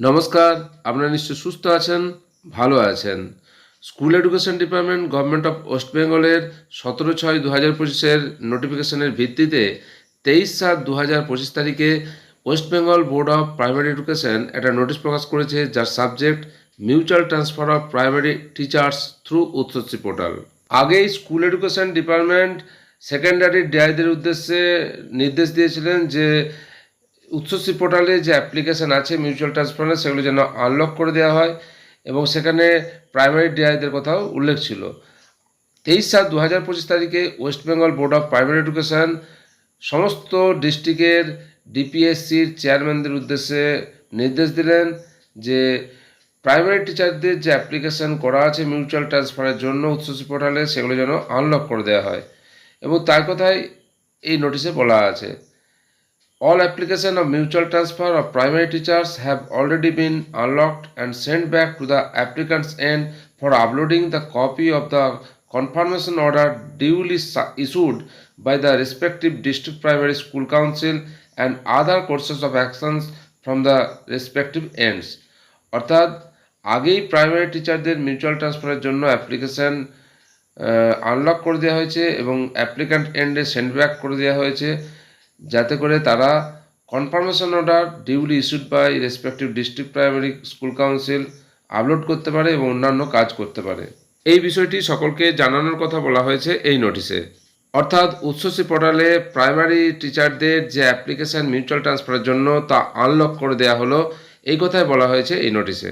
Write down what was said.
নমস্কার, আপনারা নিশ্চয় সুস্থ আছেন, ভালো আছেন। School education department, government of west বেঙ্গলের সতেরো ছয় দু হাজার পঁচিশের নোটিফিকেশনের ভিত্তিতে তেইশ সাত দু হাজার পঁচিশ তারিখে West Bengal board of primary education একটা নোটিশ প্রকাশ করেছে যার subject mutual transfer of primary teachers through Utsashree portal. আগেই স্কুল এডুকেশন ডিপার্টমেন্ট সেকেন্ডারি ডিআইদের উদ্দেশ্যে নির্দেশ দিয়েছিলেন যে উচ্চশ্রী পোর্টালে যে অ্যাপ্লিকেশান আছে মিউচুয়াল ট্রান্সফারের, সেগুলো যেন আনলক করে দেওয়া হয় এবং সেখানে প্রাইমারি ডিআইদের কথাও উল্লেখ ছিল। তেইশ সাত দু হাজার পঁচিশ তারিখে West Bengal board of primary education সমস্ত ডিস্ট্রিক্টের ডিপিএসসির চেয়ারম্যানদের উদ্দেশ্যে নির্দেশ দিলেন যে প্রাইমারি টিচারদের যে অ্যাপ্লিকেশন করা আছে মিউচুয়াল ট্রান্সফারের জন্য উচ্চশ্রী পোর্টালে, সেগুলো যেন আনলক করে দেওয়া হয়। এবং তার কথাই এই নোটিশে বলা আছে All application of mutual transfer of primary teachers have already been unlocked and sent back to the applicant's end for uploading the copy of the confirmation order duly issued by the respective district primary school council and other courses of actions from the respective ends. অর্থাৎ আগেই primary টিচারদের mutual ট্রান্সফারের জন্য application unlock করে দেওয়া হয়েছে এবং applicant এন্ডে সেন্ড ব্যাক করে দেওয়া হয়েছে যাতে করে তারা confirmation order duly issued by respective district primary school council upload করতে পারে এবং অন্যান্য কাজ করতে পারে। এই বিষয়টি সকলকে জানানোর কথা বলা হয়েছে এই নোটিশে অর্থাৎ উচ্চশ্রী পোর্টালে প্রাইমারি টিচারদের যে অ্যাপ্লিকেশন মিউচুয়াল ট্রান্সফারের জন্য তা আনলক করে দেওয়া হলো, এই কথাই বলা হয়েছে এই নোটিশে